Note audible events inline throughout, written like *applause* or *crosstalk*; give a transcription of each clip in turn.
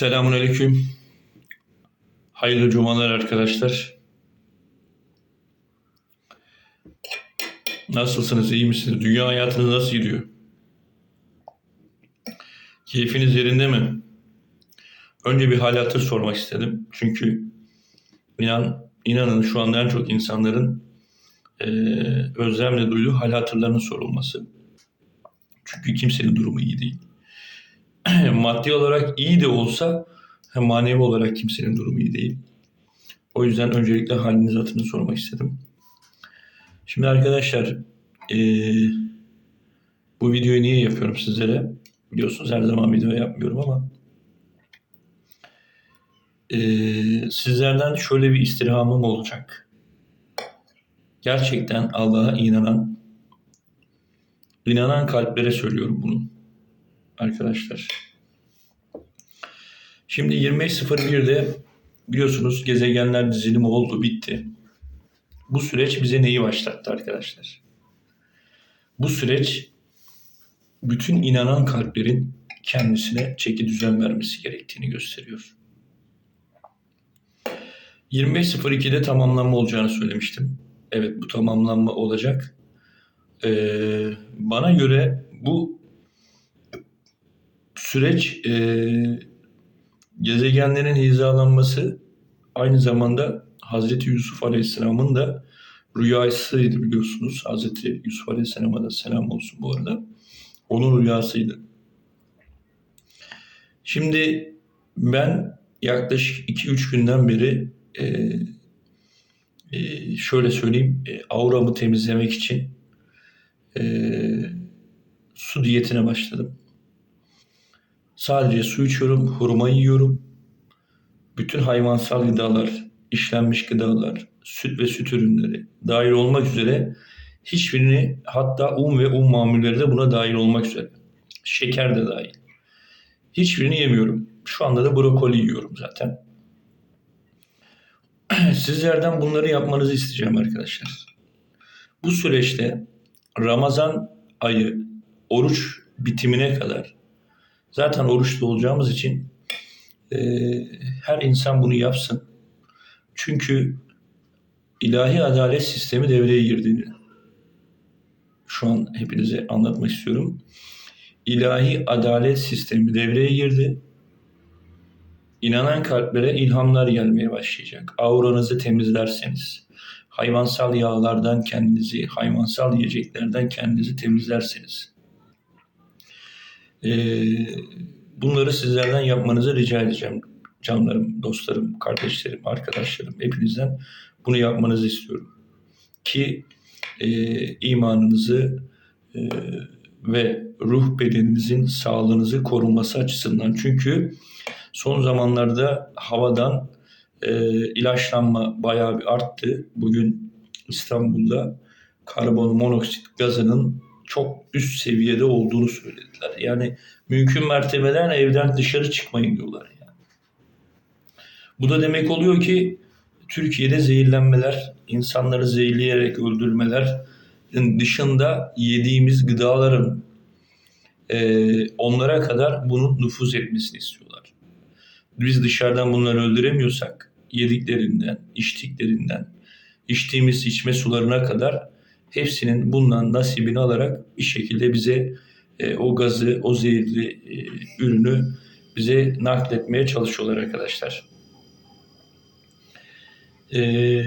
Selamun Aleyküm. Hayırlı cumalar arkadaşlar. Nasılsınız, iyi misiniz? Dünya hayatınız nasıl gidiyor? Keyfiniz yerinde mi? Önce bir hal hatır sormak istedim. Çünkü inan, inanın şu anda en çok insanların eee özlemle duyduğu hal hatırlarının sorulması. Çünkü kimsenin durumu iyi değil. *clears throat* maddi olarak iyi de olsa hem manevi olarak kimsenin durumu iyi değil. O yüzden öncelikle haliniz hatırını sormak istedim. Şimdi arkadaşlar eee, bu videoyu niye yapıyorum sizlere? Biliyorsunuz her zaman video yapmıyorum ama eee, sizlerden şöyle bir istirhamım olacak. Gerçekten Allah'a inanan inanan kalplere söylüyorum bunu arkadaşlar. Şimdi 25.01'de biliyorsunuz gezegenler dizilimi oldu, bitti. Bu süreç bize neyi başlattı arkadaşlar? Bu süreç bütün inanan kalplerin kendisine çeki düzen vermesi gerektiğini gösteriyor. 25.02'de tamamlanma olacağını söylemiştim. Evet bu tamamlanma olacak. Ee, bana göre bu süreç e, gezegenlerin hizalanması aynı zamanda Hazreti Yusuf Aleyhisselam'ın da rüyasıydı biliyorsunuz. Hazreti Yusuf Aleyhisselam'a da selam olsun bu arada. Onun rüyasıydı. Şimdi ben yaklaşık 2-3 günden beri e, e, şöyle söyleyeyim e, auramı temizlemek için e, su diyetine başladım. Sadece su içiyorum, hurma yiyorum. Bütün hayvansal gıdalar, işlenmiş gıdalar, süt ve süt ürünleri dahil olmak üzere hiçbirini hatta un ve un mamulleri de buna dahil olmak üzere. Şeker de dahil. Hiçbirini yemiyorum. Şu anda da brokoli yiyorum zaten. *clears throat* Sizlerden bunları yapmanızı isteyeceğim arkadaşlar. Bu süreçte Ramazan ayı oruç bitimine kadar zaten oruçlu olacağımız için e, her insan bunu yapsın. Çünkü ilahi adalet sistemi devreye girdiğini şu an hepinize anlatmak istiyorum. İlahi adalet sistemi devreye girdi. İnanan kalplere ilhamlar gelmeye başlayacak. Auranızı temizlerseniz, hayvansal yağlardan kendinizi, hayvansal yiyeceklerden kendinizi temizlerseniz, ee, bunları sizlerden yapmanızı rica edeceğim. Canlarım, dostlarım, kardeşlerim, arkadaşlarım hepinizden bunu yapmanızı istiyorum. Ki e, imanınızı e, ve ruh bedeninizin sağlığınızı korunması açısından. Çünkü son zamanlarda havadan e, ilaçlanma bayağı bir arttı. Bugün İstanbul'da karbon monoksit gazının çok üst seviyede olduğunu söylediler. Yani mümkün mertebeden evden dışarı çıkmayın diyorlar yani. Bu da demek oluyor ki Türkiye'de zehirlenmeler, insanları zehirleyerek öldürmeler dışında yediğimiz gıdaların e, onlara kadar bunun nüfuz etmesini istiyorlar. Biz dışarıdan bunları öldüremiyorsak yediklerinden, içtiklerinden, içtiğimiz içme sularına kadar hepsinin bundan nasibini alarak bir şekilde bize e, o gazı, o zehirli e, ürünü bize nakletmeye çalışıyorlar arkadaşlar. E,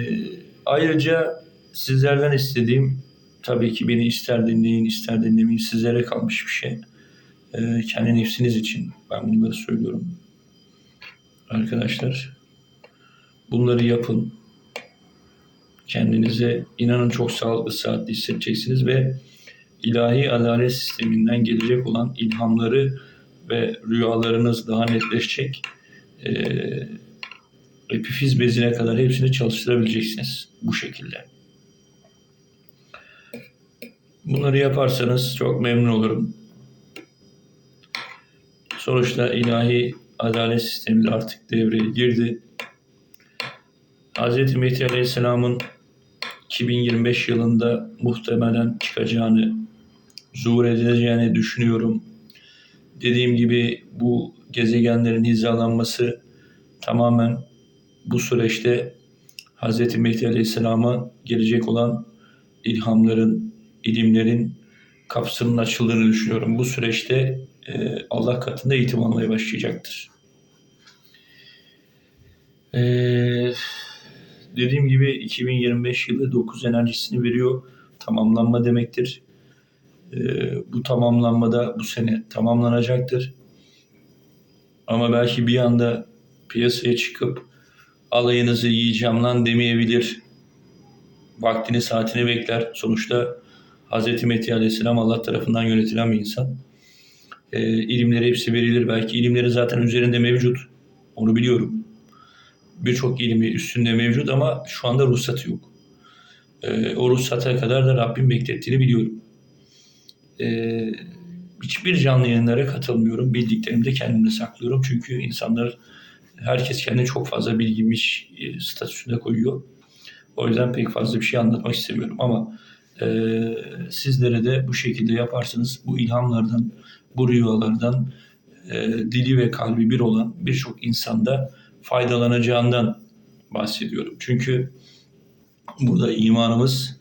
ayrıca sizlerden istediğim tabii ki beni ister dinleyin ister dinlemeyin sizlere kalmış bir şey. E, kendi nefsiniz için ben bunları söylüyorum. Arkadaşlar bunları yapın kendinize inanın çok sağlıklı saatli hissedeceksiniz ve ilahi adalet sisteminden gelecek olan ilhamları ve rüyalarınız daha netleşecek. Ee, epifiz bezine kadar hepsini çalıştırabileceksiniz bu şekilde. Bunları yaparsanız çok memnun olurum. Sonuçta ilahi adalet sistemi artık devreye girdi. Hz. Mehdi Aleyhisselam'ın 2025 yılında muhtemelen çıkacağını, zuhur edileceğini düşünüyorum. dediğim gibi bu gezegenlerin hizalanması tamamen bu süreçte Hz. Mehdi Aleyhisselam'a gelecek olan ilhamların, ilimlerin kapısının açıldığını düşünüyorum. Bu süreçte e, Allah katında eğitim almaya başlayacaktır. E, dediğim gibi 2025 yılı 9 enerjisini veriyor. Tamamlanma demektir. E, bu tamamlanmada bu sene tamamlanacaktır. Ama belki bir anda piyasaya çıkıp alayınızı yiyeceğim lan demeyebilir. Vaktini saatini bekler. Sonuçta Hz. Mehdi Aleyhisselam Allah tarafından yönetilen bir insan. E, ilimleri hepsi verilir. Belki ilimleri zaten üzerinde mevcut. Onu biliyorum. Birçok ilmi üstünde mevcut ama şu anda ruhsatı yok. E, o ruhsata kadar da Rabbim beklettiğini biliyorum. E, hiçbir canlı yayınlara katılmıyorum. Bildiklerimi de kendimde saklıyorum. Çünkü insanlar herkes kendini çok fazla bilgimiş e, koyuyor. O yüzden pek fazla bir şey anlatmak istemiyorum ama e, sizlere de bu şekilde yaparsınız. Bu ilhamlardan, bu rüyalardan e, dili ve kalbi bir olan birçok insanda faydalanacağından bahsediyorum. Çünkü burada imanımız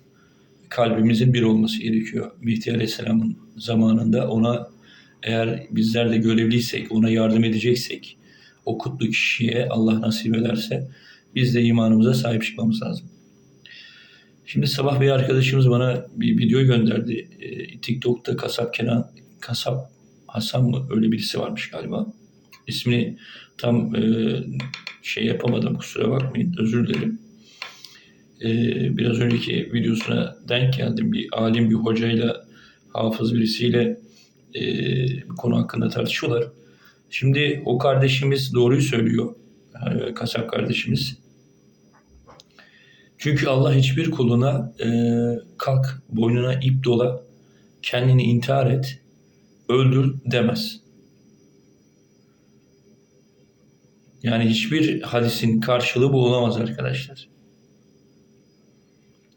kalbimizin bir olması gerekiyor. Mehdi Aleyhisselam'ın zamanında ona eğer bizler de görevliysek, ona yardım edeceksek, o kutlu kişiye Allah nasip ederse biz de imanımıza sahip çıkmamız lazım. Şimdi sabah bir arkadaşımız bana bir video gönderdi. E, TikTok'ta Kasap Kenan, Kasap Hasan mı öyle birisi varmış galiba. İsmini tam e, şey yapamadım kusura bakmayın özür dilerim. E, biraz önceki videosuna denk geldim. Bir alim bir hocayla hafız birisiyle e, konu hakkında tartışıyorlar. Şimdi o kardeşimiz doğruyu söylüyor. E, kasap kardeşimiz. Çünkü Allah hiçbir kuluna e, kalk boynuna ip dola kendini intihar et öldür demez. Yani hiçbir hadisin karşılığı bu olamaz arkadaşlar.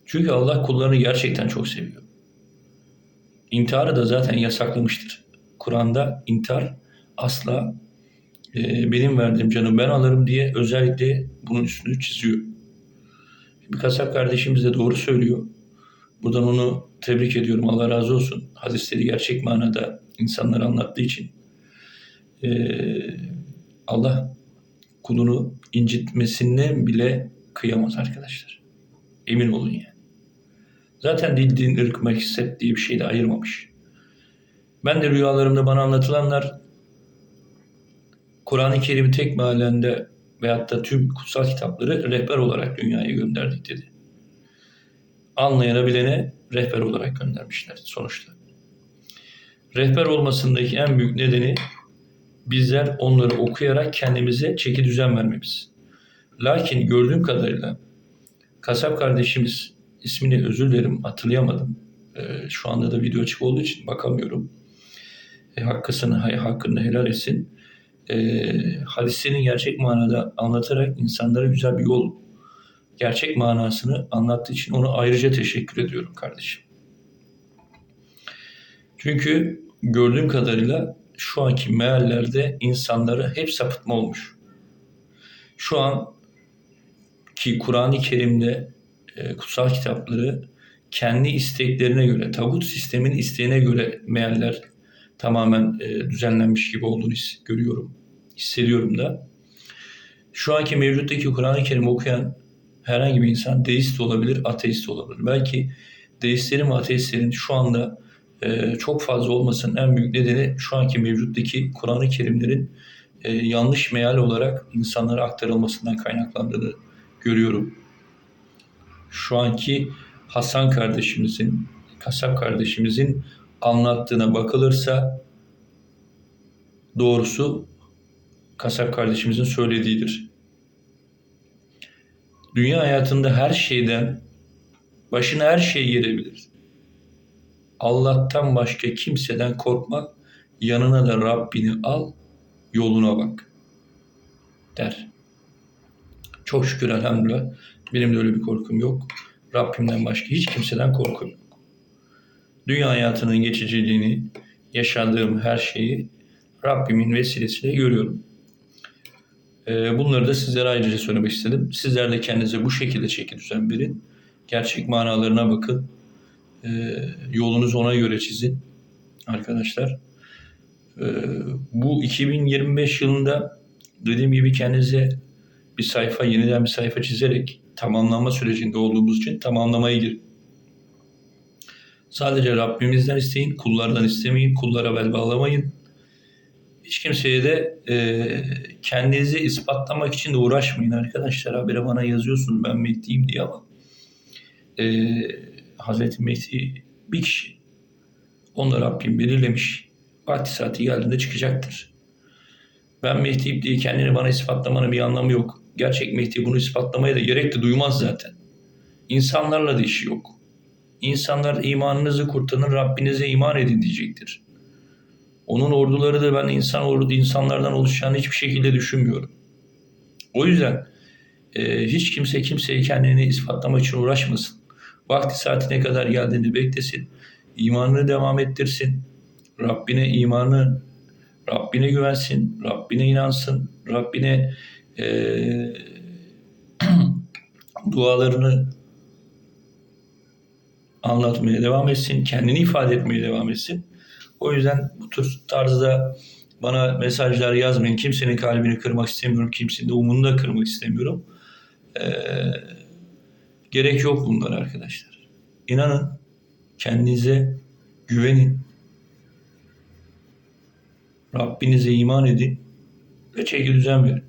Çünkü Allah kullarını gerçekten çok seviyor. İntiharı da zaten yasaklamıştır. Kur'an'da intihar asla e, benim verdiğim canı ben alırım diye özellikle bunun üstünü çiziyor. Bir kasap kardeşimiz de doğru söylüyor. Buradan onu tebrik ediyorum. Allah razı olsun. Hadisleri gerçek manada insanlara anlattığı için. Ee, Allah kulunu incitmesine bile kıyamaz arkadaşlar. Emin olun yani. Zaten dil, din, ırk, mekset diye bir şey de ayırmamış. Ben de rüyalarımda bana anlatılanlar Kur'an-ı Kerim'i tek mahallende veyahut da tüm kutsal kitapları rehber olarak dünyaya gönderdik dedi. Anlayana bilene rehber olarak göndermişler sonuçta. Rehber olmasındaki en büyük nedeni bizler onları okuyarak kendimize çeki düzen vermemiz. Lakin gördüğüm kadarıyla kasap kardeşimiz ismini özür dilerim hatırlayamadım. Ee, şu anda da video açık olduğu için bakamıyorum. E, hakkısını, hakkını helal etsin e, hadislerin gerçek manada anlatarak insanlara güzel bir yol, gerçek manasını anlattığı için ona ayrıca teşekkür ediyorum kardeşim. Çünkü gördüğüm kadarıyla şu anki meallerde insanları hep sapıtma olmuş. Şu an ki Kur'an-ı Kerim'de e, kutsal kitapları kendi isteklerine göre, tagut sistemin isteğine göre mealler tamamen e, düzenlenmiş gibi olduğunu görüyorum. Hissediyorum da. Şu anki mevcuttaki Kur'an-ı Kerim okuyan herhangi bir insan deist olabilir, ateist olabilir. Belki deistlerin ve ateistlerin şu anda e, çok fazla olmasının en büyük nedeni şu anki mevcuttaki Kur'an-ı Kerimlerin e, yanlış meal olarak insanlara aktarılmasından kaynaklandığını görüyorum. Şu anki Hasan kardeşimizin, Kasap kardeşimizin anlattığına bakılırsa doğrusu kasap kardeşimizin söylediğidir. Dünya hayatında her şeyden başına her şey gelebilir. Allah'tan başka kimseden korkma, yanına da Rabbini al, yoluna bak der. Çok şükür elhamdülillah benim de öyle bir korkum yok. Rabbimden başka hiç kimseden korkum yok dünya hayatının geçiciliğini, yaşadığım her şeyi Rabbimin vesilesiyle görüyorum. Ee, bunları da sizlere ayrıca söylemek istedim. Sizler de kendinize bu şekilde çeki düzen verin. Gerçek manalarına bakın. Ee, yolunuzu ona göre çizin arkadaşlar. Ee, bu 2025 yılında dediğim gibi kendinize bir sayfa, yeniden bir sayfa çizerek tamamlanma sürecinde olduğumuz için tamamlamaya girin. Sadece Rabbimizden isteyin, kullardan istemeyin, kullara bel bağlamayın. Hiç kimseye de e, kendinizi ispatlamak için de uğraşmayın arkadaşlar. Habire bana yazıyorsunuz ben Mehdi'yim diye ama e, Hazreti Mehdi bir kişi. Onu Rabbim belirlemiş. Vakti saati geldiğinde çıkacaktır. Ben Mehdi'yim diye kendini bana ispatlamanın bir anlamı yok. Gerçek Mehdi bunu ispatlamaya da gerek de duymaz zaten. İnsanlarla da işi yok. İnsanlar imanınızı kurtarın, Rabbinize iman edin diyecektir. Onun orduları da ben insan ordu insanlardan oluşacağını hiçbir şekilde düşünmüyorum. O yüzden e, hiç kimse kimseye kendini ispatlamak için uğraşmasın. Vakti saatine kadar geldiğini beklesin. İmanını devam ettirsin. Rabbine imanı, Rabbine güvensin, Rabbine inansın, Rabbine e, *clears throat* dualarını anlatmaya devam etsin, kendini ifade etmeye devam etsin. O yüzden bu tür tarzda bana mesajlar yazmayın. Kimsenin kalbini kırmak istemiyorum. Kimsenin de umunu da kırmak istemiyorum. Ee, gerek yok bunlar arkadaşlar. İnanın, kendinize güvenin. Rabbinize iman edin ve çeki düzen verin.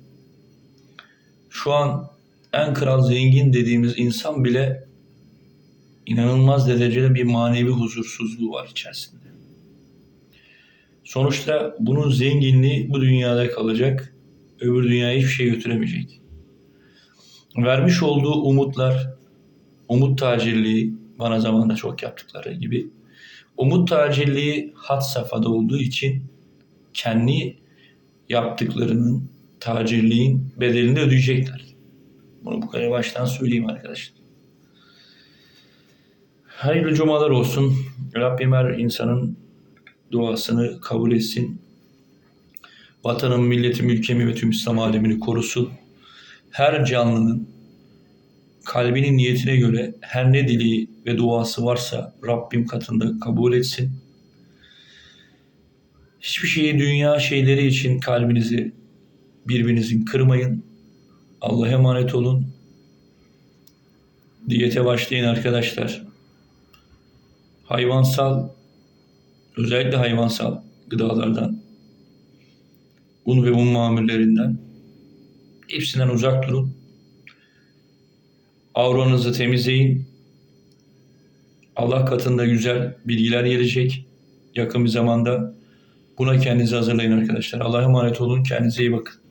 Şu an en kral zengin dediğimiz insan bile inanılmaz derecede bir manevi huzursuzluğu var içerisinde. Sonuçta bunun zenginliği bu dünyada kalacak. Öbür dünyaya hiçbir şey götüremeyecek. Vermiş olduğu umutlar, umut tacirliği bana zamanında çok yaptıkları gibi. Umut tacirliği had safhada olduğu için kendi yaptıklarının tacirliğin bedelini de ödeyecekler. Bunu bu kadar baştan söyleyeyim arkadaşlar. Hayırlı cumalar olsun. Rabbim her insanın duasını kabul etsin. Vatanım, milletim, ülkemi ve tüm İslam alemini korusun. Her canlının kalbinin niyetine göre her ne dili ve duası varsa Rabbim katında kabul etsin. Hiçbir şeyi dünya şeyleri için kalbinizi birbirinizin kırmayın. Allah'a emanet olun. Diyete başlayın arkadaşlar. Hayvansal özellikle hayvansal gıdalardan, un ve un mamullerinden hepsinden uzak durun. Avranızı temizleyin. Allah katında güzel bilgiler gelecek yakın bir zamanda. Buna kendinizi hazırlayın arkadaşlar. Allah'a emanet olun. Kendinize iyi bakın.